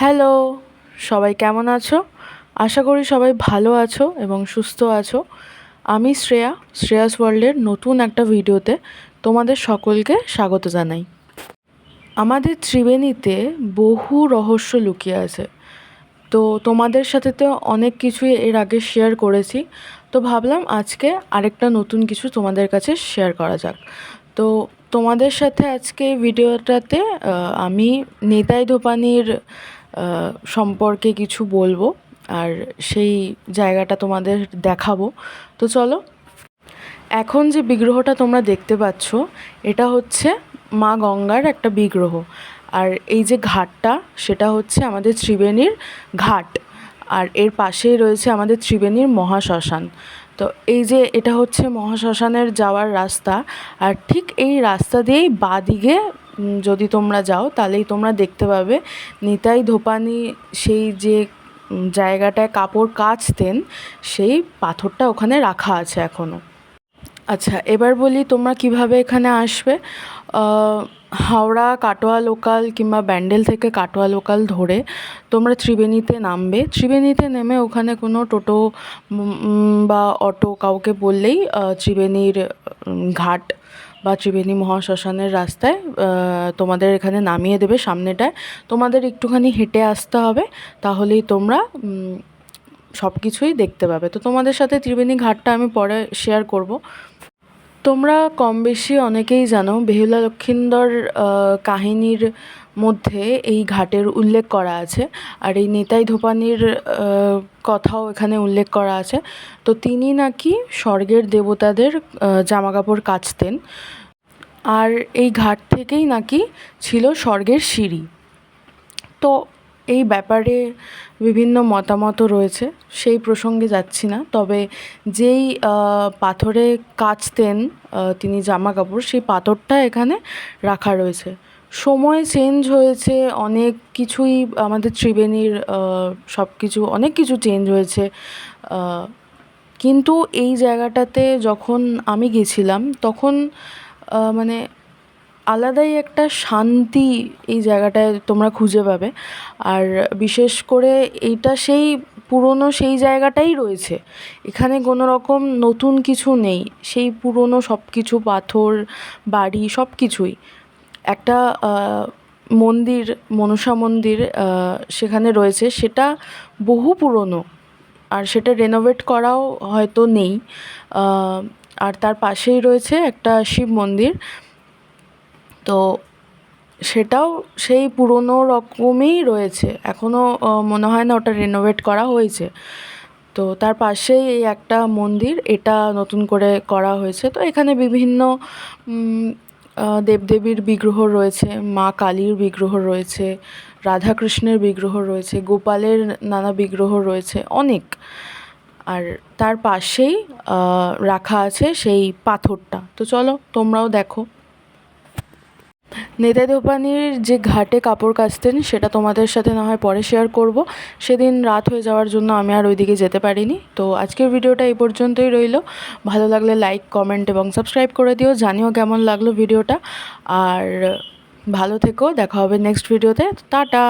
Hello, সবাই কেমন আছো? আশা করি সবাই ভালো আছো এবং সুস্থ আছো। আমি শ্রেয়া, শ্রেয়াস ওয়ার্ল্ডের নতুন একটা ভিডিওতে তোমাদের সকলকে স্বাগত জানাই। আমাদের ত্রিবেণীতে বহু রহস্য লুকিয়ে আছে। তো তোমাদের সাথে তো অনেক কিছুই এর আগে শেয়ার করেছি। তো ভাবলাম আজকে আরেকটা নতুন কিছু তোমাদের কাছে শেয়ার করা যাক। তো তোমাদের সাথে আজকে এই ভিডিওটাতে আমি নেতাই ধোপানির সম্পর্কে কিছু বলব আর সেই জায়গাটা তোমাদের দেখাবো। তো চলো এখন যে বিগ্রহটা তোমরা দেখতে পাচ্ছ এটা হচ্ছে মা গঙ্গার একটা বিগ্রহ। আর এই যে ঘাটটা সেটা হচ্ছে আমাদের ত্রিবেণীর ঘাট। আর এর পাশেই রয়েছে আমাদের ত্রিবেণীর মহাশ্মশান। তো এই যে এটা হচ্ছে মহাশ্মশানের যাওয়ার রাস্তা আর ঠিক এই রাস্তা দিয়েই বাদিকে উম, যদি তোমরা যাও, তাহলেই তোমরা দেখতে পাবে নিতাই ধোপানি সেই যে জায়গাটায় কাপড় কাচতেন, সেই পাথরটা ওখানে রাখা আছে এখনও আচ্ছা এবার বলি তোমরা কীভাবে এখানে আসবে। হাওড়া কাটোয়া লোকাল কিংবা ব্যান্ডেল থেকে কাটোয়া লোকাল ধরে তোমরা ত্রিবেণীতে নামবে। ত্রিবেণীতে নেমে ওখানে কোনো টোটো বা অটো কাউকে বললেই ত্রিবেণীর ঘাট বা ত্রিবেণী মহাশ্মশানের রাস্তায় তোমাদের এখানে নামিয়ে দেবে সামনেটায়। তোমাদের একটুখানি হেঁটে আসতে হবে, তাহলেই তোমরা সব কিছুই দেখতে পাবে। তো তোমাদের সাথে ত্রিবেণী ঘাটটা আমি পরে শেয়ার করব। তোমরা কম বেশি অনেকেই জানো, বেহুলা লক্ষিন্দর কাহিনীর মধ্যে এই ঘাটের উল্লেখ করা আছে। আর এই নিতাই ধোপানির কথাও এখানে উল্লেখ করা আছে। তো তিনি নাকি স্বর্গের দেবতাদের জামাকাপড় কাচতেন। আর এই ঘাট থেকেই নাকি ছিল স্বর্গের সিঁড়ি। তো এই ব্যাপারে বিভিন্ন মতামতও রয়েছে, সেই প্রসঙ্গে যাচ্ছি না। তবে যেই পাথরে কাচতেন তিনি জামা কাপড় সেই পাথরটা এখানে রাখা রয়েছে। সময় চেঞ্জ হয়েছে, অনেক কিছুই আমাদের ত্রিবেণীর সব কিছু অনেক কিছু চেঞ্জ হয়েছে কিন্তু এই জায়গাটাতে যখন আমি গেছিলাম, তখন মানে আলাদাই একটা শান্তি এই জায়গাটায় তোমরা খুঁজে পাবে। আর বিশেষ করে এইটা সেই পুরনো সেই জায়গাটাই রয়েছে। এখানে কোনো রকম নতুন কিছু নেই। সেই পুরনো সব কিছু পাথর, বাড়ি সব কিছুই একটা মন্দির, মনসা মন্দির সেখানে রয়েছে। সেটা বহু পুরনো আর সেটা রেনোভেট করাও হয়তো নেই। আর তার পাশেই রয়েছে একটা শিব মন্দির। তো সেটাও সেই পুরনো রকমই রয়েছে। এখনও মনে হয় না ওটা রেনোভেট করা হয়েছে। তো তার পাশেই এই একটা মন্দির, এটা নতুন করে করা হয়েছে। তো এখানে বিভিন্ন দেবদেবীর বিগ্রহ রয়েছে, মা কালীর বিগ্রহ রয়েছে, রাধাকৃষ্ণের বিগ্রহ রয়েছে, গোপালের নানা বিগ্রহ রয়েছে, অনেক। আর তার পাশেই রাখা আছে সেই পাথরটা। তো চলো তোমরাও দেখো। নেতাই দোপানির যে ঘাটে কাপড় কাচতেন, সেটা তোমাদের সাথে না হয় পরে শেয়ার করব। সেদিন রাত হয়ে যাওয়ার জন্য আমি আর ওইদিকে যেতে পারিনি। তো আজকের ভিডিওটা এই পর্যন্তই রইল। ভালো লাগলে লাইক কমেন্ট এবং সাবস্ক্রাইব করে দিও। জানিও কেমন লাগল ভিডিওটা। আর ভালো থেকো। দেখা হবে নেক্সট ভিডিওতে টাটা!